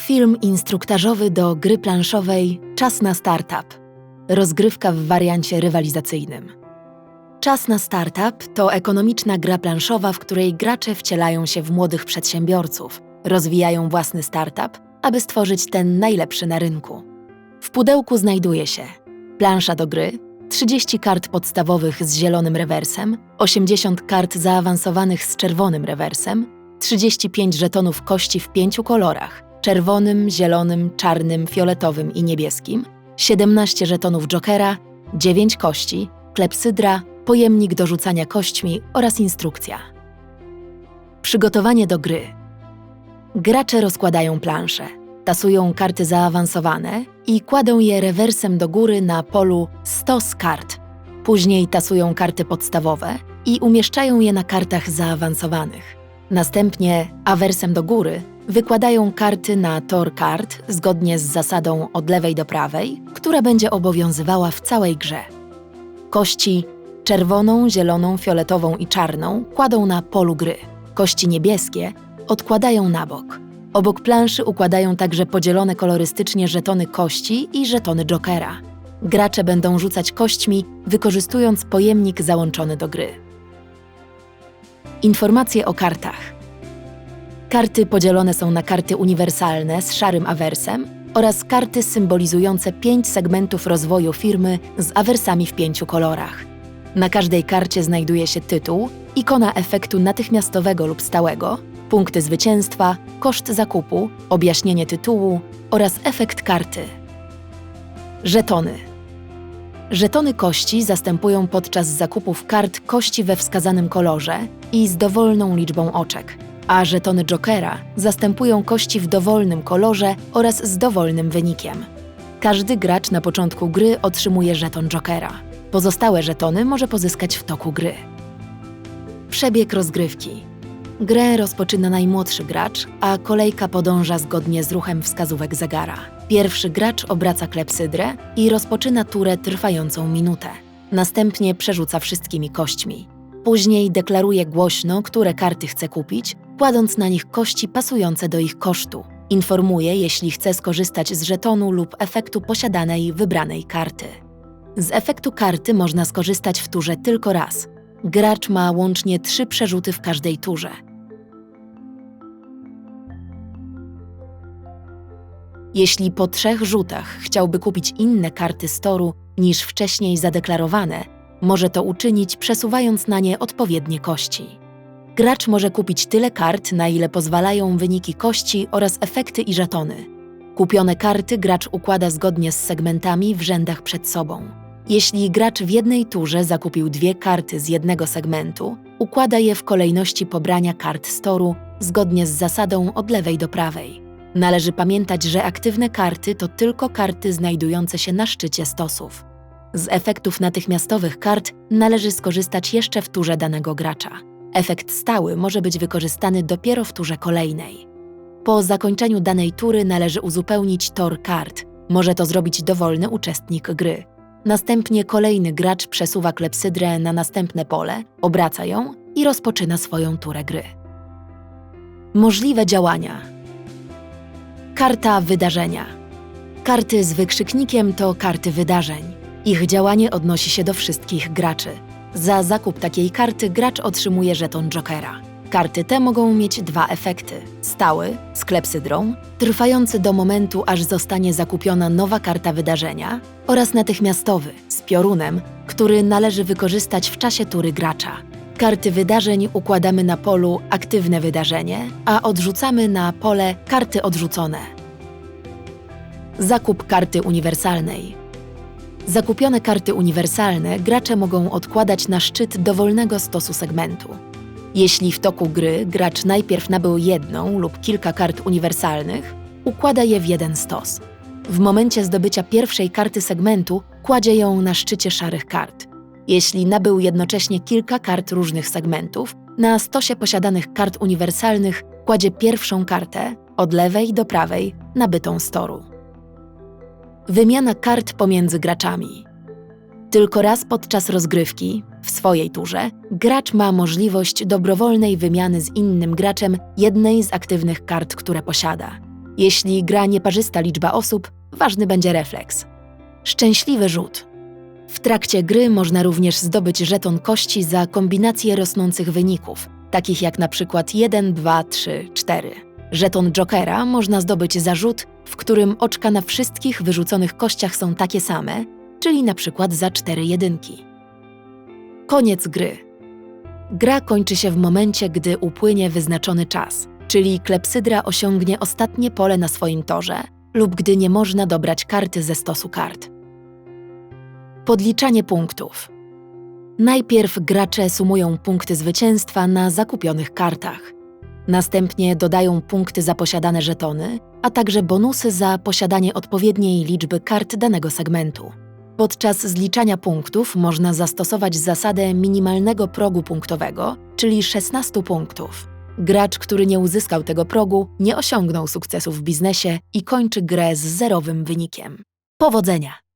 Film instruktażowy do gry planszowej Czas na Startup. Rozgrywka w wariancie rywalizacyjnym. Czas na Startup to ekonomiczna gra planszowa, w której gracze wcielają się w młodych przedsiębiorców, rozwijają własny startup, aby stworzyć ten najlepszy na rynku. W pudełku znajduje się plansza do gry, 30 kart podstawowych z zielonym rewersem, 80 kart zaawansowanych z czerwonym rewersem, 35 żetonów kości w pięciu kolorach czerwonym, zielonym, czarnym, fioletowym i niebieskim, 17 żetonów jokera, 9 kości, klepsydra, pojemnik do rzucania kośćmi oraz instrukcja. Przygotowanie do gry. Gracze rozkładają plansze, tasują karty zaawansowane i kładą je rewersem do góry na polu 100 z kart. Później tasują karty podstawowe i umieszczają je na kartach zaawansowanych. Następnie awersem do góry wykładają karty na tor kart zgodnie z zasadą od lewej do prawej, która będzie obowiązywała w całej grze. Kości czerwoną, zieloną, fioletową i czarną kładą na polu gry. Kości niebieskie odkładają na bok. Obok planszy układają także podzielone kolorystycznie żetony kości i żetony jokera. Gracze będą rzucać kośćmi, wykorzystując pojemnik załączony do gry. Informacje o kartach. Karty podzielone są na karty uniwersalne z szarym awersem oraz karty symbolizujące pięć segmentów rozwoju firmy z awersami w pięciu kolorach. Na każdej karcie znajduje się tytuł, ikona efektu natychmiastowego lub stałego, punkty zwycięstwa, koszt zakupu, objaśnienie tytułu oraz efekt karty. Żetony. Żetony kości zastępują podczas zakupów kart kości we wskazanym kolorze i z dowolną liczbą oczek, a żetony Jokera zastępują kości w dowolnym kolorze oraz z dowolnym wynikiem. Każdy gracz na początku gry otrzymuje żeton Jokera. Pozostałe żetony może pozyskać w toku gry. Przebieg rozgrywki. Grę rozpoczyna najmłodszy gracz, a kolejka podąża zgodnie z ruchem wskazówek zegara. Pierwszy gracz obraca klepsydrę i rozpoczyna turę trwającą minutę. Następnie przerzuca wszystkimi kośćmi. Później deklaruje głośno, które karty chce kupić, kładąc na nich kości pasujące do ich kosztu. Informuje, jeśli chce skorzystać z żetonu lub efektu posiadanej wybranej karty. Z efektu karty można skorzystać w turze tylko raz. Gracz ma łącznie trzy przerzuty w każdej turze. Jeśli po trzech rzutach chciałby kupić inne karty z toru niż wcześniej zadeklarowane, może to uczynić przesuwając na nie odpowiednie kości. Gracz może kupić tyle kart, na ile pozwalają wyniki kości oraz efekty i żetony. Kupione karty gracz układa zgodnie z segmentami w rzędach przed sobą. Jeśli gracz w jednej turze zakupił dwie karty z jednego segmentu, układa je w kolejności pobrania kart z toru zgodnie z zasadą od lewej do prawej. Należy pamiętać, że aktywne karty to tylko karty znajdujące się na szczycie stosów. Z efektów natychmiastowych kart należy skorzystać jeszcze w turze danego gracza. Efekt stały może być wykorzystany dopiero w turze kolejnej. Po zakończeniu danej tury należy uzupełnić tor kart. Może to zrobić dowolny uczestnik gry. Następnie kolejny gracz przesuwa klepsydrę na następne pole, obraca ją i rozpoczyna swoją turę gry. Możliwe działania. Karta wydarzenia. Karty z wykrzyknikiem to karty wydarzeń. Ich działanie odnosi się do wszystkich graczy. Za zakup takiej karty gracz otrzymuje żeton Jokera. Karty te mogą mieć dwa efekty: stały z klepsydrą, trwający do momentu, aż zostanie zakupiona nowa karta wydarzenia, oraz natychmiastowy z piorunem, który należy wykorzystać w czasie tury gracza. Karty wydarzeń układamy na polu aktywne wydarzenie, a odrzucamy na pole karty odrzucone. Zakup karty uniwersalnej. Zakupione karty uniwersalne gracze mogą odkładać na szczyt dowolnego stosu segmentu. Jeśli w toku gry gracz najpierw nabył jedną lub kilka kart uniwersalnych, układa je w jeden stos. W momencie zdobycia pierwszej karty segmentu kładzie ją na szczycie szarych kart. Jeśli nabył jednocześnie kilka kart różnych segmentów, na stosie posiadanych kart uniwersalnych kładzie pierwszą kartę od lewej do prawej nabytą z toru. Wymiana kart pomiędzy graczami. Tylko raz podczas rozgrywki, w swojej turze, gracz ma możliwość dobrowolnej wymiany z innym graczem jednej z aktywnych kart, które posiada. Jeśli gra nieparzysta liczba osób, ważny będzie refleks. Szczęśliwy rzut. W trakcie gry można również zdobyć żeton kości za kombinację rosnących wyników, takich jak na przykład 1, 2, 3, 4. Żeton Jokera można zdobyć za rzut, w którym oczka na wszystkich wyrzuconych kościach są takie same, czyli na przykład za 4 jedynki. Koniec gry. Gra kończy się w momencie, gdy upłynie wyznaczony czas, czyli klepsydra osiągnie ostatnie pole na swoim torze lub gdy nie można dobrać karty ze stosu kart. Podliczanie punktów. Najpierw gracze sumują punkty zwycięstwa na zakupionych kartach. Następnie dodają punkty za posiadane żetony, a także bonusy za posiadanie odpowiedniej liczby kart danego segmentu. Podczas zliczania punktów można zastosować zasadę minimalnego progu punktowego, czyli 16 punktów. Gracz, który nie uzyskał tego progu, nie osiągnął sukcesu w biznesie i kończy grę z zerowym wynikiem. Powodzenia!